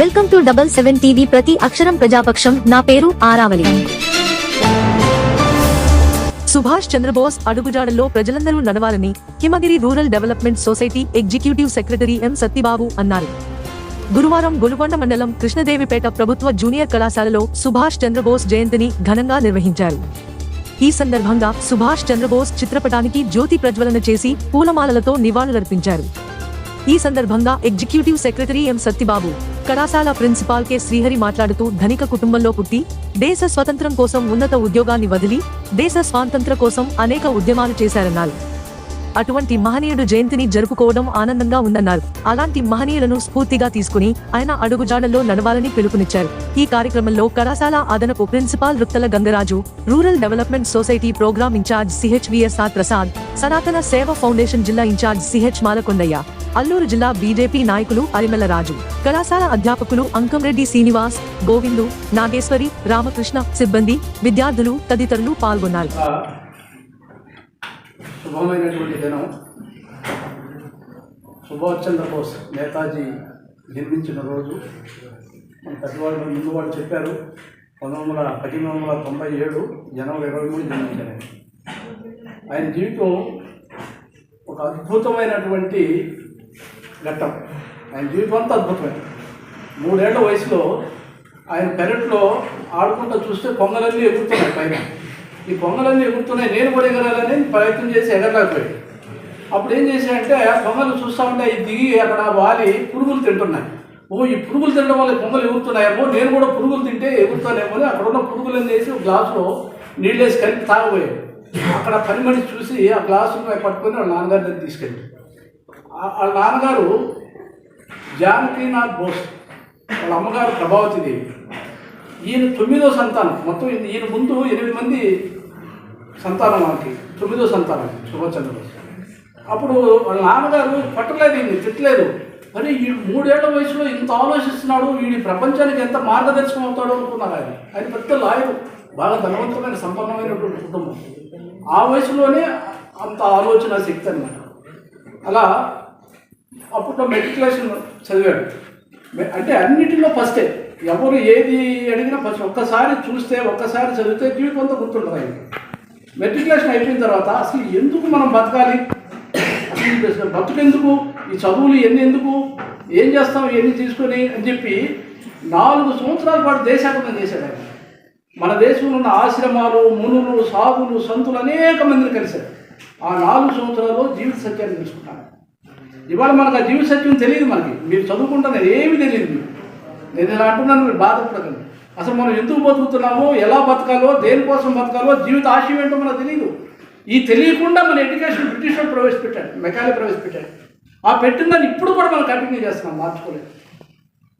Welcome to double seven TV ప్రతి అక్షరం ప్రజాపక్షం. నా పేరు ఆరావలి సుభాష్ చంద్రబోస్ అడుగుజాడల్లో ప్రజలందరూ నడవాలని Himagiri rural development society executive secretary M Satyababu అన్నారు. గురువారం గొలుగొండ మండలం కృష్ణదేవిపేట ప్రభుత్వ జూనియర్ కళాశాలలో సుభాష్ చంద్రబోస్ జయంతిని ఘనంగా నిర్వహించారు. ఈ సందర్భంగా సుభాష్ చంద్రబోస్ చిత్రపటానికి జ్యోతి ప్రజ్వలన చేసి పూలమాలలతో నివాళులర్పించారు. ఈ సందర్భంగా ఎగ్జిక్యూటివ్ సెక్రటరీ ఎం సత్తిబాబు కళాశాల ప్రిన్సిపాల్ కె శ్రీహరి మాట్లాడుతూ ధనిక కుటుంబంలో పుట్టి దేశ స్వతంత్రం కోసం ఉన్నత ఉద్యోగాన్ని వదిలి దేశ స్వాతంత్ర కోసం అనేక ఉద్యమాలు చేశారన్నారు. అటువంటి మహనీయుడు జయంతిని జరుపుకోవడం ఆనందంగా ఉందన్నారు. అలాంటి మహనీయులను స్ఫూర్తిగా తీసుకుని ఆయన అడుగుజాడల్లో నడవాలని పిలుపునిచ్చారు. ఈ కార్యక్రమంలో కళాశాల అదనపు principal Ruktala Gangaraju rural development society programme in charge CHVSR Prasad Sanatana Seva foundation జిల్లా ఇన్ఛార్జ్ సిహెచ్ మాలకొండయ్య అల్లూరు జిల్లా బీజేపీ నాయకులు అరిమెల రాజు కళాశాల అధ్యాపకులు అంకంరెడ్డి శ్రీనివాస్ గోవిందు నాగేశ్వరి రామకృష్ణ సిబ్బంది విద్యార్థులు తదితరులు పాల్గొన్నారు. శుభమైనటువంటి దినం. సుభాష్ చంద్రబోస్ నేతాజీ జన్మించిన రోజు. మన పెద్దవాళ్ళు ముందు వాళ్ళు చెప్పారు పంతొమ్మిది వందల పద్దెనిమిది వందల తొంభై ఏడు జనవరి ఇరవై మూడు జన్మించారు. ఆయన. జీవితం ఒక అద్భుతమైనటువంటి ఘట్టం. ఆయన జీవితం అంతా అద్భుతమైన మూడేళ్ళ వయసులో ఆయన పెరట్లో ఆడుకుంటూ చూస్తే పొంగలన్నీ ఎగురుతున్నాయి పైన ఈ పొంగలన్నీ ఎగురుతున్నాయి. నేను కూడా ఎగరాలని ప్రయత్నం చేసి ఎగరలేకపోయాడు అప్పుడు ఏం చేశాయంటే ఆ చూస్తూ ఉంటే అవి దిగి అక్కడ వాలి పురుగులు తింటున్నాయి. ఓ ఈ పురుగులు తినడం వల్ల కొంగలు ఎగురుతున్నాయేమో నేను కూడా పురుగులు తింటే ఎగురుతానేమో అని అక్కడ ఉన్న పురుగులను వేసి ఒక గ్లాసులో నీళ్ళేసి కలిపి తాగబోయాడు అక్కడ పని మనిషి చూసి ఆ గ్లాసును పట్టుకొని వాళ్ళ నాన్నగారి దగ్గర తీసుకెళ్ళి ఆ- వాళ్ళ నాన్నగారు జానకీనాథ్ బోస్ వాళ్ళ అమ్మగారు ప్రభావతిదేవి ఈయన తొమ్మిదో సంతానం. మొత్తం ఈయన ముందు ఎనిమిది మంది సంతానం వారికి తొమ్మిదో సంతానం సుభాష్ అప్పుడు వాళ్ళ నాన్నగారు పట్టలేదు ఈయన్ని తిట్టలేదు. మరి ఈ మూడేళ్ళ వయసులో ఇంత ఆలోచిస్తున్నాడు వీడి ప్రపంచానికి ఎంత మార్గదర్శకం అవుతాడో అనుకున్నారు ఆయన. ఆయన పెద్ద లాయరు బాగా ధనవంతమైన సంపన్నమైనటువంటి కుటుంబం. ఆ వయసులోనే అంత ఆలోచన శక్తి అనమాట అలా అప్పుడు మెట్రికులేషన్ చదివాడు. అంటే అన్నిటిలో ఫస్టే. ఎవరు ఏది అడిగినా ఫస్ట్ ఒక్కసారి చూస్తే ఒక్కసారి చదివితే జీవితం గుర్తుంటుంది ఆయన మెట్రికులేషన్ అయిపోయిన తర్వాత అసలు ఎందుకు మనం బతకాలి? అసలు బతుకెందుకు? ఈ చదువులు ఎన్ని ఎందుకు? ఏం చేస్తాం? ఎన్ని తీసుకొని అని చెప్పి నాలుగు సంవత్సరాల పాటు దేశాటన చేశాడు ఆయన. మన దేశంలో ఉన్న ఆశ్రమాలు మునులు సాధులు సంతులు అనేక మందిని కలిశారు. ఆ నాలుగు సంవత్సరాల్లో జీవిత సత్యాన్ని తెలుసుకున్నాను ఇవాళ మనకు ఆ జీవిత సత్యం తెలియదు మనకి. మీరు చదువుకుంటున్నారు ఏమీ తెలియదు మీరు నేను ఇలా అంటున్నాను మీరు బాధపడకండి. అసలు మనం ఎందుకు బతుకుతున్నామో ఎలా బతకాలో దేనికోసం బతకాలో జీవిత ఆశయం ఏంటో మనకు తెలియదు ఈ తెలియకుండా మన ఎడ్యుకేషన్ బ్రిటిష్ వాళ్ళు ప్రవేశపెట్టాడు మెకాలే ప్రవేశపెట్టాడు. ఆ పెట్టిన దాన్ని ఇప్పుడు కూడా మనం కంటిన్యూ చేస్తున్నాం మార్చుకోలేదు.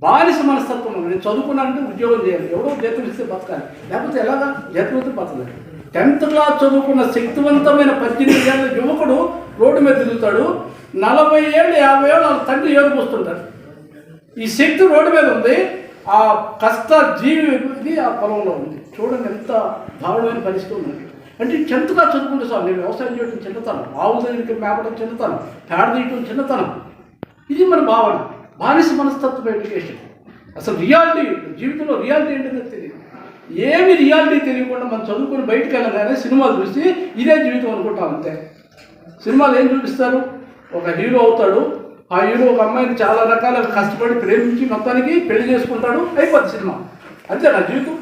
బానిస మనస్తత్వం నేను చదువుకున్నానంటే ఉద్యోగం చేయాలి. ఎవడో జీతం ఇస్తే బతకాలి. లేకపోతే ఎలాగా? జీతం బతకాలి బతకలేదు. టెన్త్ క్లాస్ చదువుకున్న శక్తివంతమైన పద్దెనిమిది ఏళ్ళ యువకుడు రోడ్డు మీద తిరుగుతాడు నలభై ఏళ్ళు యాభై ఏళ్ళు వాళ్ళ తండ్రి ఏడుపుస్తుంటారు ఈ శక్తి రోడ్డు మీద ఉంది. ఆ కష్ట జీవి ఆ పొలంలో ఉంది. చూడండి ఎంత దారుణమైన పరిస్థితి ఉంది. అంటే చెంతగా చదువుకుంటే సార్ నేను వ్యవసాయం చేయడం చిన్నతనం. ఆవు దగ్గరికి మేపడం చిన్నతనం. పేడ తీయడం చిన్నతనం. ఇది మన భావన. బానిస మనస్తత్వ ఎడ్యుకేషన్. అసలు రియాలిటీ జీవితంలో రియాలిటీ ఏంటో తెలియదు. ఏమి రియాలిటీ తెలియకుండా మనం చదువుకొని బయటకు వెళ్ళగానే సినిమాలు చూసి ఇదే జీవితం అనుకుంటాం అంతే. సినిమాలు ఏం చూపిస్తారు? ఒక హీరో అవుతాడు. ఆ హీరో ఒక అమ్మాయిని చాలా రకాల కష్టపడి ప్రేమించి మొత్తానికి పెళ్ళి చేసుకుంటాడు అయిపోద్ది సినిమా. అంతే నా జీవితం.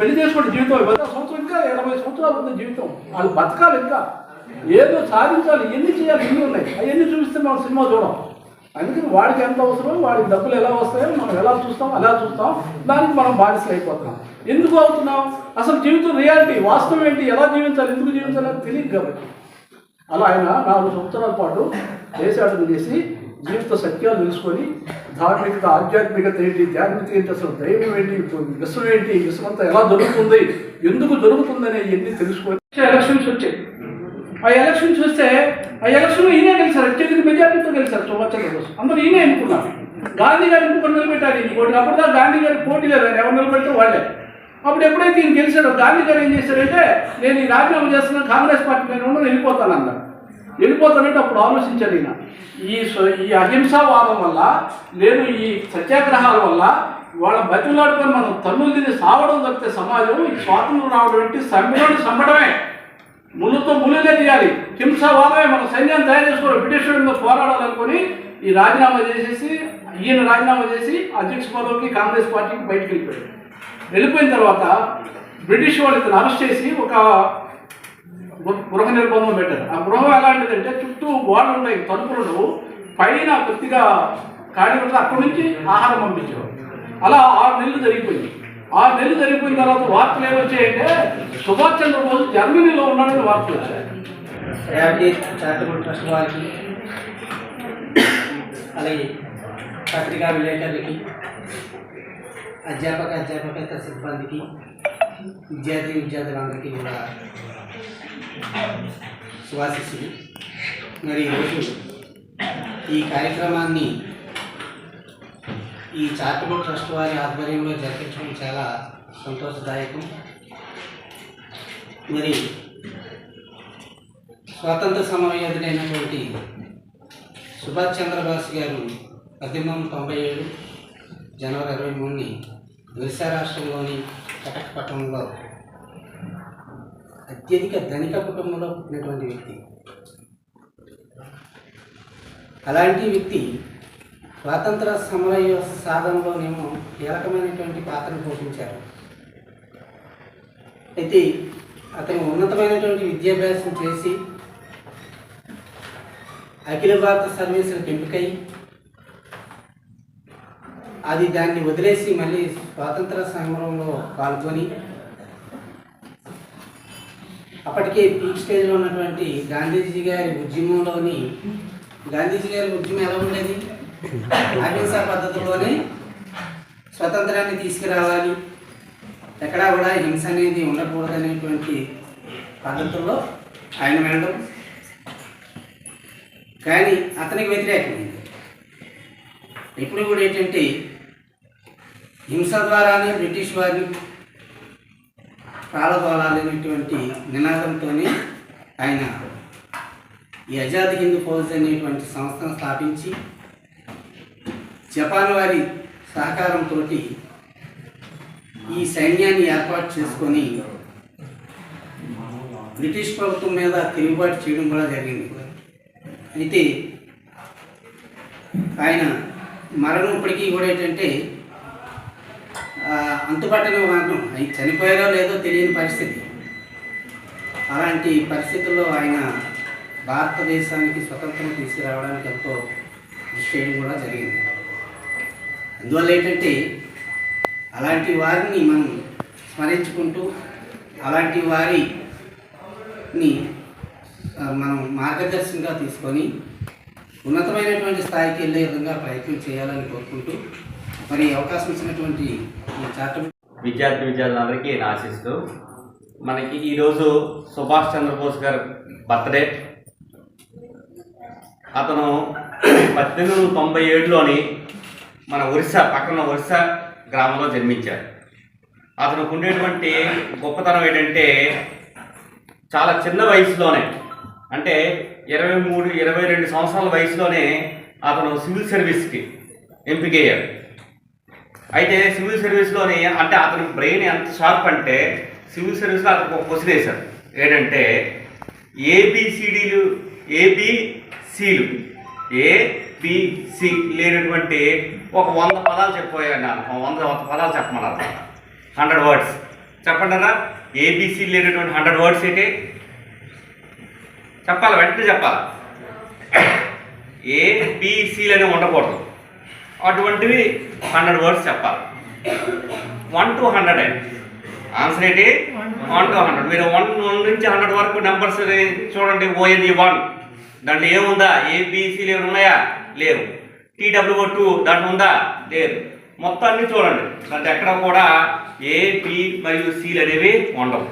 పెళ్ళి చేసుకుంటే జీవితం అయిపోతుంది సంవత్సరం ఇంకా ఎనభై సంవత్సరాలు ఉంది జీవితం. వాళ్ళు బతకాలి ఇంకా. ఏదో సాధించాలి ఎన్ని చేయాలి ఎన్ని ఉన్నాయి. అవన్నీ చూపిస్తే మనం సినిమా చూడం. అందుకని వాడికి ఎంత అవసరం వాడికి డబ్బులు ఎలా వస్తాయో మనం ఎలా చూస్తాం అలా చూస్తాం. దానికి మనం బానిసలు అయిపోతున్నాం ఎందుకు అవుతున్నాం? అసలు జీవితం రియాలిటీ వాస్తవం ఏంటి? ఎలా జీవించాలి ఎందుకు జీవించాలి అని తెలియదు కాబట్టి. అలా ఆయన నాలుగు సంవత్సరాల పాటు దేశాటం చేసి జీవిత సత్యాలు తెలుసుకొని ధార్మికత ఆధ్యాత్మికత ఏంటి ధ్యాత్మికత ఏంటి అసలు దైవం ఏంటి విశ్వం ఏంటి విశ్వంతా ఎలా దొరుకుతుంది ఎందుకు దొరుకుతుందనే ఇవన్నీ తెలుసుకొని ఎలక్షన్స్ వచ్చాయి ఆ ఎలక్షన్స్ వస్తే ఆ ఎలక్షన్ ఈయనే గెలిచారు అత్యధిక మెజార్టీతో గెలిచారు సుభాష్ చంద్రబోస్. అందరూ ఈయనే ఎన్నుకున్నారు. గాంధీ గారు ఇంకొకటి నిలబెట్టారు ఈయన పోటీ. అప్పుడు గాంధీ గారి పోటీ లేదు ఎవరు నిలబెడితే వాళ్ళే. అప్పుడు ఎప్పుడైతే ఈయన గెలిచాడో గాంధీ గారు ఏం చేశారంటే నేను ఈ రాజీనామా చేస్తున్నాను కాంగ్రెస్ పార్టీ నేను వెళ్ళిపోతాను అన్నారు వెళ్ళిపోతానంటే అప్పుడు ఆలోచించాను ఈయన. ఈ ఈ అహింసావాదం వల్ల నేను ఈ సత్యాగ్రహాల వల్ల వాళ్ళ బతిలాడుకొని మనం తన్నులు తిని సావడం తప్పితే సమాజం ఈ స్వాతంత్రం రావడం ఏంటి? సమ్మెలోని సమ్మడమే ముళ్ళుతో ముళ్ళులే తీయాలి. హింసావాదమే. మన సైన్యాన్ని తయారు చేసుకోవాలి బ్రిటిష్ పోరాడాలనుకొని ఈ రాజీనామా చేసేసి ఈయన రాజీనామా చేసి అధ్యక్ష పదవికి కాంగ్రెస్ పార్టీకి బయటకు వెళ్ళిపోయాడు. వెళ్ళిపోయిన తర్వాత బ్రిటిష్ వాళ్ళు ఇతను అరెస్ట్ చేసి ఒక గృహ నిర్బంధం పెట్టారు. ఆ గృహం ఎలాంటిదంటే చుట్టూ గోడలు ఉన్నాయి తలుపులు ఉండవు పైన కొద్దిగా ఖాళీ ఉంటుంది అక్కడి నుంచి ఆహారం పంపించేవారు. అలా ఆరు నెలలు జరిగిపోయింది. ఆరు నెలలు జరిగిపోయిన తర్వాత వార్తలు ఏమొచ్చాయంటే సుభాష్ చంద్రబోస్ జర్మనీలో ఉన్నాడని వార్తలు వచ్చాయి. ట్రస్ట్ వారికి అలాగే పత్రికా విలేకరులకి అధ్యాపక అధ్యాపకేతర సిబ్బందికి విద్యార్థి విద్యార్థులందరికీ కూడా శుభాశిస్సులు. మరి ఈరోజు ఈ కార్యక్రమాన్ని ఈ చారిటబుల్ ట్రస్ట్ వారి ఆధ్వర్యంలో జరిపించడం చాలా సంతోషదాయకం. మరి స్వాతంత్ర సమరయోధుడైనటువంటి సుభాష్ చంద్రబోస్ గారు పద్దెనిమిది వందల తొంభై ఏడు జనవరి ఇరవై మూడుని ఒరిస్సా రాష్ట్రంలోని కటక్ పట్టణంలో అత్యధిక ధనిక కుటుంబంలో పుట్టినటువంటి వ్యక్తి. అలాంటి వ్యక్తి స్వాతంత్ర సమరయ సాధనలోనేమో కీలకమైనటువంటి పాత్రను పోషించారు. అయితే అతను ఉన్నతమైనటువంటి విద్యాభ్యాసం చేసి అఖిల భారత సర్వీసులకు ఎంపికై అది దాన్ని వదిలేసి మళ్ళీ స్వాతంత్ర సమరంలో పాల్గొని అప్పటికే పీక్ స్టేజ్లో ఉన్నటువంటి గాంధీజీ గారి ఉద్యమంలోని గాంధీజీ గారి ఉద్యమం ఎలా ఉండేది? అహింసా పద్ధతిలోనే స్వతంత్రాన్ని తీసుకురావాలి. ఎక్కడా కూడా హింస అనేది ఉండకూడదు అనేటువంటి పద్ధతుల్లో ఆయన వెళ్ళడం. కానీ అతనికి వ్యతిరేకమైంది. ఇప్పుడు కూడా ఏంటంటే హింస ద్వారానే బ్రిటిష్ వారిని ప్రాళదోలాలనేటువంటి నినాదంతోనే ఆయన ఈ ఆజాద్ హింద్ ఫౌజ్ అనేటువంటి సంస్థను స్థాపించి జపాన్ వారి సహకారంతో ఈ సైన్యాన్ని ఏర్పాటు చేసుకొని బ్రిటిష్ ప్రభుత్వం మీద తిరుగుబాటు చేయడం కూడా జరిగింది. అయితే ఆయన మరణం ఇప్పటికీ కూడా ఏంటంటే అంతుపట్టని మార్గం ఆయన చనిపోయారో లేదో తెలియని పరిస్థితి. అలాంటి పరిస్థితుల్లో ఆయన భారతదేశానికి స్వతంత్రం తీసుకురావడానికి ఎంతో కృషి చేయడం కూడా జరిగింది. అందువల్ల ఏంటంటే అలాంటి వారిని మనం స్మరించుకుంటూ అలాంటి వారిని మనం మార్గదర్శనంగా తీసుకొని ఉన్నతమైనటువంటి స్థాయికి వెళ్ళే విధంగా ప్రయత్నం చేయాలని కోరుకుంటూ మరి అవకాశం ఇచ్చినటువంటి విద్యార్థి విద్యార్థులందరికీ నేను ఆశిస్తూ మనకి ఈరోజు సుభాష్ చంద్రబోస్ గారి బర్త్డే. అతను పద్దెనిమిది వందల తొంభై ఏడులోని మన ఒరిస్సా పక్కన ఒరిస్సా గ్రామంలో జన్మించారు. అతనికి ఉండేటువంటి గొప్పతనం ఏంటంటే చాలా చిన్న వయసులోనే అంటే ఇరవై మూడు ఇరవై రెండు సంవత్సరాల వయసులోనే అతను సివిల్ సర్వీస్కి ఎంపికయ్యాడు. అయితే సివిల్ సర్వీస్లోని అంటే అతని బ్రెయిన్ ఎంత షార్ప్ అంటే సివిల్ సర్వీస్లో అతను ఒక క్వశ్చన్ వేశారు ఏంటంటే ఏబిసిడీలు ఏబిసిలు ఏబిసి లేనటువంటి ఒక వంద పదాలు చెప్పబోయాను నేను వంద వంద పదాలు చెప్పమన్నారు. Hundred words. చెప్పండి అన్న ఏబిసి లేనటువంటి హండ్రెడ్ వర్డ్స్ ఏంటి? చెప్పాలి? వెంటనే చెప్పాలి? ఏబిసిలు అనేవి ఉండకూడదు. అటువంటివి హండ్రెడ్ వర్డ్స్ చెప్పాలి. వన్ టు హండ్రెడ్ ఆన్సర్ ఏంటి? వన్ టు హండ్రెడ్ మీరు వన్ నుంచి హండ్రెడ్ వరకు నెంబర్స్ చూడండి. ఓఎన్ఈ వన్ దాంట్లో ఏముందా? ఏబిసిలు ఏమైనా ఉన్నాయా? లేవు. టీడబ్ల్యూ టూ దాంట్లో ఉందా? లేదు. మొత్తం అన్ని చూడండి. దాంట్లో ఎక్కడ కూడా ఏ బి మరియు సిలు అనేవి ఉండవు.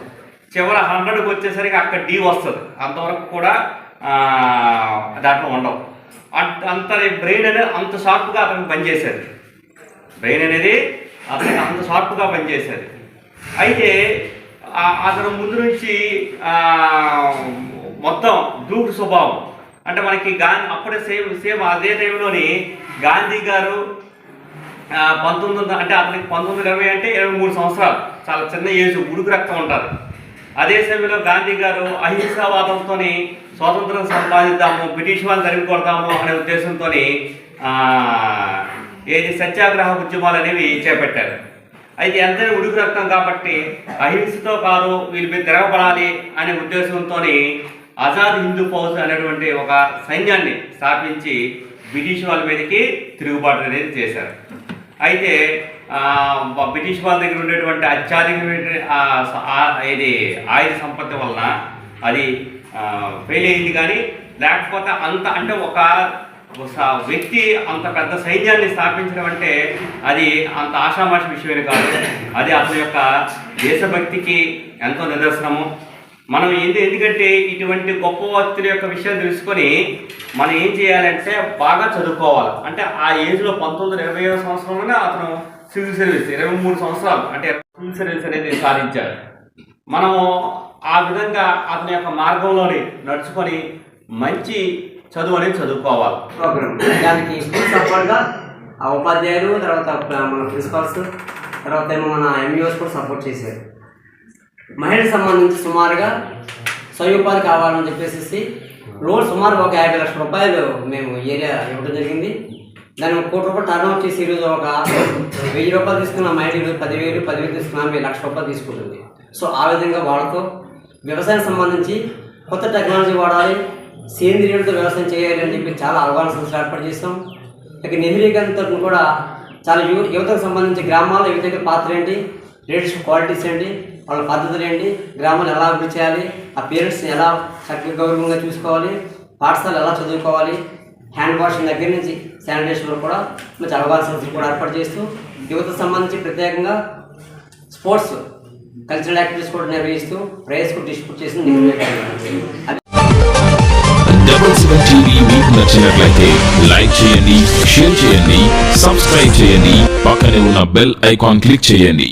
చివరి హండ్రెడ్కి వచ్చేసరికి అక్కడ డి వస్తుంది. అంతవరకు కూడా దాంట్లో ఉండవు. అంత అంత బ్రెయిన్ అనేది అంత షార్ప్గా అతనికి పనిచేసేది. బ్రెయిన్ అనేది అతనికి అంత షార్ప్గా పనిచేసేది. అయితే అతను ముందు నుంచి మొత్తం దూకుడు స్వభావం. అంటే మనకి గాంధీ అప్పుడే సేమ్ సేమ్ అదే టైంలోని గాంధీ గారు పంతొమ్మిది వందల అంటే అతనికి పంతొమ్మిది ఇరవై అంటే ఇరవై మూడు సంవత్సరాలు. చాలా చిన్న ఏజ్ ఉడుకు రక్తం ఉంటారు అదే సమయంలో గాంధీ గారు అహింసావాదంతో స్వాతంత్రం సంపాదిద్దాము బ్రిటిష్ వాళ్ళు జరుపుకొడతాము అనే ఉద్దేశంతో ఏది సత్యాగ్రహ ఉద్యమాలు అనేవి చేపట్టారు. అయితే ఎంతైనా ఉడుకు రక్తం కాబట్టి అహింసతో కాదు వీళ్ళ మీద తిరగబడాలి అనే ఉద్దేశంతో ఆజాద్ హిందూ ఫౌజ్ అనేటువంటి ఒక సైన్యాన్ని స్థాపించి బ్రిటిష్ వాళ్ళ మీదకి తిరుగుబాటు అనేది చేశారు. అయితే బ్రిటిష్ వాళ్ళ దగ్గర ఉండేటువంటి అత్యాధికమైన ఇది ఆయుధ సంపత్తి వలన అది ఫెయిల్ అయింది. కానీ లేకపోతే అంత అంటే ఒక స- వ్యక్తి అంత పెద్ద సైన్యాన్ని స్థాపించడం అంటే అది అంత ఆషామాషి విషయమే కాదు. అది అతని యొక్క దేశభక్తికి ఎంతో నిదర్శనము. మనం ఏంటి ఎందుకంటే ఇటువంటి గొప్ప వ్యక్తుల యొక్క విషయం తెలుసుకొని మనం ఏం చేయాలంటే బాగా చదువుకోవాలి. అంటే ఆ ఏజ్లో పంతొమ్మిది వందల ఇరవై సంవత్సరంలోనే అతను సివిల్ సర్వీస్ ఇరవై మూడు సంవత్సరాలు అంటే సివిల్ సర్వీస్ అనేది సాధించాడు. మనము ఆ విధంగా అతని యొక్క మార్గంలోని నడుచుకొని మంచి చదువు అనేది చదువుకోవాలి. దానికి సపోర్ట్గా ఆ ఉపాధ్యాయులు తర్వాత మన ప్రిన్సిపల్స్ తర్వాత ఏమో మన ఎంఈఓస్ కూడా సపోర్ట్ చేశారు. మహిళలకు సంబంధించి సుమారుగా స్వయం కావాలని చెప్పేసి లోన్ సుమారు ఒక యాభై లక్షల రూపాయలు మేము ఏరియా ఇవ్వడం జరిగింది. దాని ఒక కోటి రూపాయలు టర్న్ అవుట్ చేసి ఈరోజు ఒక వెయ్యి రూపాయలు తీసుకున్న మహిళ ఈరోజు పదివేలు పదివేలు తీసుకున్న ఆమె లక్ష రూపాయలు తీసుకుంటుంది. సో ఆ విధంగా వాళ్ళతో వ్యవసాయం సంబంధించి కొత్త టెక్నాలజీ వాడాలి సేంద్రియులతో వ్యవసాయం చేయాలి అని చెప్పి చాలా అవగాహన సంస్థలు ఏర్పాటు చేస్తాం ఇక నెహ్రూ కూడా చాలా యువ యువతకు సంబంధించి గ్రామాల్లో యువత పాత్ర ఏంటి? రేట్స్ క్వాలిటీస్ ఏంటి? వాళ్ళ పద్ధతులు ఏంటి? గ్రామాలు ఎలా అభివృద్ధి చేయాలి? ఆ పేరెంట్స్ని ఎలా చక్కగా గౌరవంగా చూసుకోవాలి? పాఠశాలలు ఎలా చదువుకోవాలి? హ్యాండ్ వాషింగ్ దగ్గర నుంచి శానిటేషన్ వరకు కూడా మంచి అవగాహన కూడా ఏర్పాటు చేస్తూ యువత సంబంధించి ప్రత్యేకంగా స్పోర్ట్స్ కల్చరల్ యాక్టివిటీస్ కూడా నిర్వహిస్తూ ప్రైజ్ కూడా డిస్ట్రిబ్యూట్ చేసి మీకు నచ్చినట్లయితే లైక్ చేయండి షేర్ చేయండి సబ్స్క్రైబ్ చేయండి పక్కనే ఉన్న బెల్ ఐకాన్ క్లిక్ చేయండి.